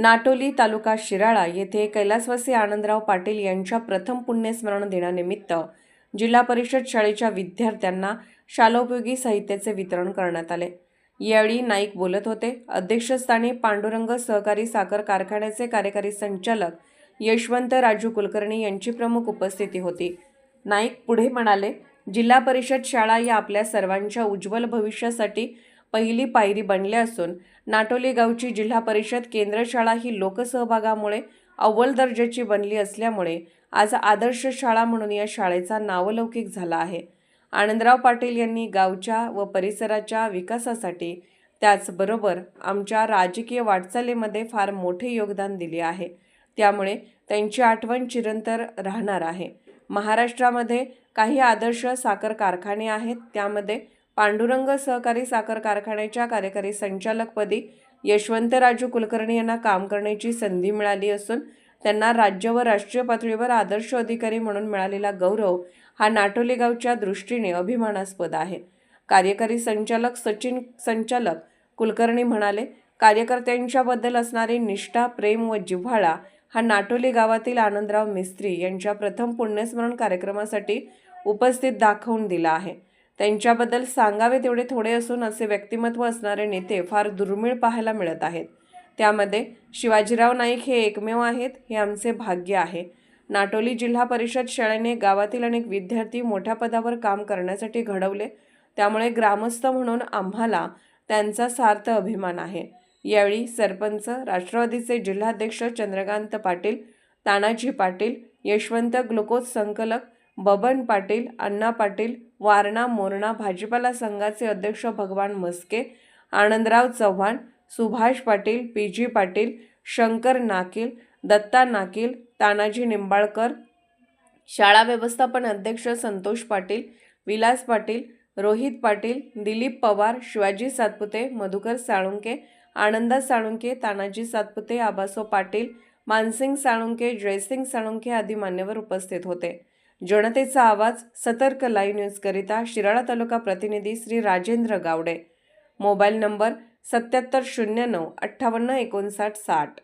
नाटोली तालुका शिराळा येथे कैलासवासी आनंदराव पाटील यांच्या प्रथम पुण्यस्मरण दिनानिमित्त जिल्हा परिषद शाळेच्या विद्यार्थ्यांना शालोपयोगी साहित्याचे वितरण करण्यात आले. यावेळी नाईक बोलत होते. अध्यक्षस्थानी पांडुरंग सहकारी साखर कारखान्याचे कार्यकारी संचालक यशवंत राजू कुलकर्णी यांची प्रमुख उपस्थिती होती. नाईक पुढे म्हणाले जिल्हा परिषद शाळा या आपल्या सर्वांच्या उज्ज्वल भविष्यासाठी पहिली पायरी बनले असून नाटोली गावची जिल्हा परिषद केंद्रशाळा ही लोकसहभागामुळे अव्वल दर्जाची बनली असल्यामुळे आज आदर्श शाळा म्हणून या शाळेचा नावलौकिक झाला आहे. आनंदराव पाटील यांनी गावच्या व परिसराच्या विकासासाठी त्याचबरोबर आमच्या राजकीय वाटचालीमध्ये फार मोठे योगदान दिले आहे. त्यामुळे त्यांची आठवण चिरंतर राहणार आहे. महाराष्ट्रामध्ये काही आदर्श साखर कारखाने आहेत त्यामध्ये पांडुरंग सहकारी साखर कारखान्याच्या कार्यकारी संचालकपदी यशवंतराजू कुलकर्णी यांना काम करण्याची संधी मिळाली असून त्यांना राज्य व राष्ट्रीय पातळीवर आदर्श अधिकारी म्हणून मिळालेला गौरव हा नाटोली गावच्या दृष्टीने अभिमानास्पद आहे. कार्यकारी संचालक सचिन संचालक कुलकर्णी म्हणाले कार्यकर्त्यांच्याबद्दल असणारी निष्ठा प्रेम व जिव्हाळा हा नाटोली गावातील आनंदराव मिस्त्री यांच्या प्रथम पुण्यस्मरण कार्यक्रमासाठी उपस्थित दाखवून दिला आहे. त्यांच्याबद्दल सांगावे तेवढे थोडे असून असे व्यक्तिमत्व असणारे नेते फार दुर्मिळ पाहायला मिळत आहेत. त्यामध्ये शिवाजीराव नाईक हे एकमेव आहेत हे आमचे भाग्य आहे. नाटोली जिल्हा परिषद शाळेने गावातील अनेक विद्यार्थी मोठ्या पदावर काम करण्यासाठी घडवले. त्यामुळे ग्रामस्थ म्हणून आम्हाला त्यांचा सार्थ अभिमान आहे. यावेळी सरपंच राष्ट्रवादीचे जिल्हाध्यक्ष चंद्रकांत पाटील तानाजी पाटील यशवंत ग्लुकोज संकलक बबन पाटील अण्णा पाटील वारणा मोरणा भाजीपाला संघाचे अध्यक्ष भगवान मस्के आनंदराव चव्हाण सुभाष पाटील पी जी पाटील शंकर नाकील दत्ता नाकील तानाजी निंबाळकर शाळा व्यवस्थापन अध्यक्ष संतोष पाटील विलास पाटील रोहित पाटील दिलीप पवार शिवाजी सातपुते मधुकर साळुंके आनंदा साळुंके तानाजी सातपुते आबासो पाटील मानसिंग साळुंके जयसिंग साळुंके आदी मान्यवर उपस्थित होते. जनतेचा आवाज सतर्क लाईव्ह न्यूजकरिता शिराळा तालुका प्रतिनिधी श्री राजेंद्र गावडे. मोबाईल नंबर सत्याहत्तर शून्य नऊ अठ्ठावन्न एकोणसाठ साठ.